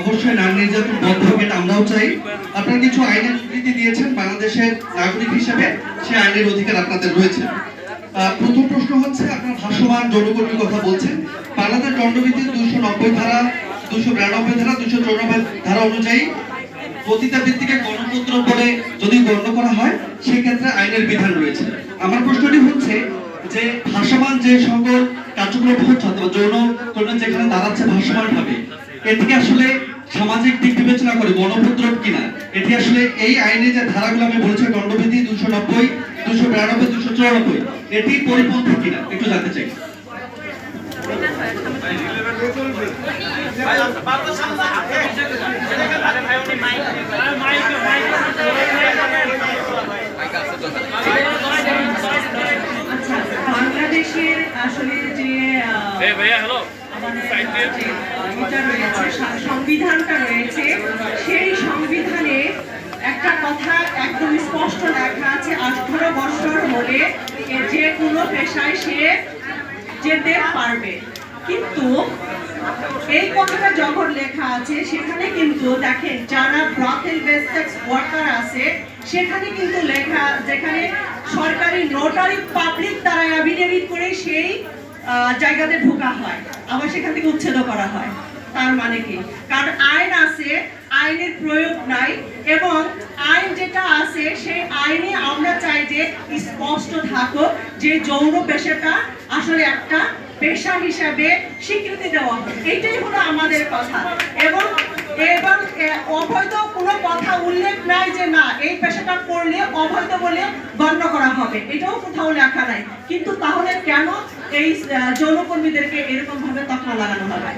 অবশ্যই নারী নির্যাতন বন্ধ হোক এটা আমরাও চাই। আপনারা কিছু আইনের স্বীকৃতি দিয়েছেন বাংলাদেশের নাগরিক হিসেবে, সেই আইনের অধিকার আপনাদের রয়েছে। প্রথম প্রশ্ন হচ্ছে, আপনার ভাষ্যমান যৌনকর্মীর কথা বলছেন। বাংলাদেশ দণ্ডবিধির দুশো নব্বই ধারা দুশো বিরানব্বই ধারা দুশো চৌরানব্বই ধারা অনুযায়ী পতিতা ব্যক্তিকে গণপুত্র বলে যদি গণ্য করা হয়, সেক্ষেত্রে আইনের বিধান রয়েছে। আমার প্রশ্নটি হচ্ছে যে, ভাসমান যে সকল কার্যক্রম হচ্ছে অথবা যৌন কর্মী যেখানে দাঁড়াচ্ছে ভাসমান ভাবে এটিকে আসলে সামাজিক দিক বিবেচনা করে গণপুত্রব কিনা? এটি আসলে এই আইনে যে ধারাগুলো আমি বলেছি দণ্ডবিধি দুশো নব্বই দুশো বিরানব্বই দুশো চুরানব্বই এটি পরিপন্থী কিনা? একটু জানতে চাই। বাংলাদেশের আসলে যে আহ, সংবিধানটা রয়েছে। সেই সংবিধানে একটা কথা একদম স্পষ্ট লেখা আছে, আঠারো বছর হলে যে কোনো পেশায় সে যেতে পারবে। কিন্তু এই কথাটা যখন লেখা আছে, সেখানে কিন্তু দেখেন যারা ব্রথেল বেসেক্স ওয়ার্কার আছে, সেখানে কিন্তু লেখা, যেখানে সরকারি নোটারি পাবলিক তারা অ্যাভিডেভিট করে সেই জায়গাতে ঢোকা হয়। আবার সেখান থেকে উচ্ছেদ করা হয়। তার মানে কি? কারণ আইন আছে, আইনের প্রয়োগ নাই, এবং আইন যেটা আছে, সেই আইনে আমরা চাই যে স্পষ্ট থাকুক যে যৌন পেশাটা আসলে একটা পেশা হিসাবে স্বীকৃতি দেওয়া এইটাই হলো আমাদের কথা। এবং এবং অবৈধ কোনো কথা নাই যে না, এই পেশাটা করলে, অবৈধ বলে গণ্য করা হবে। এটাও কোথাও লেখা নাই। কিন্তু তাহলে কেন এই যৌনকর্মীদেরকে এরকম ভাবে তকমা লাগানো হবে?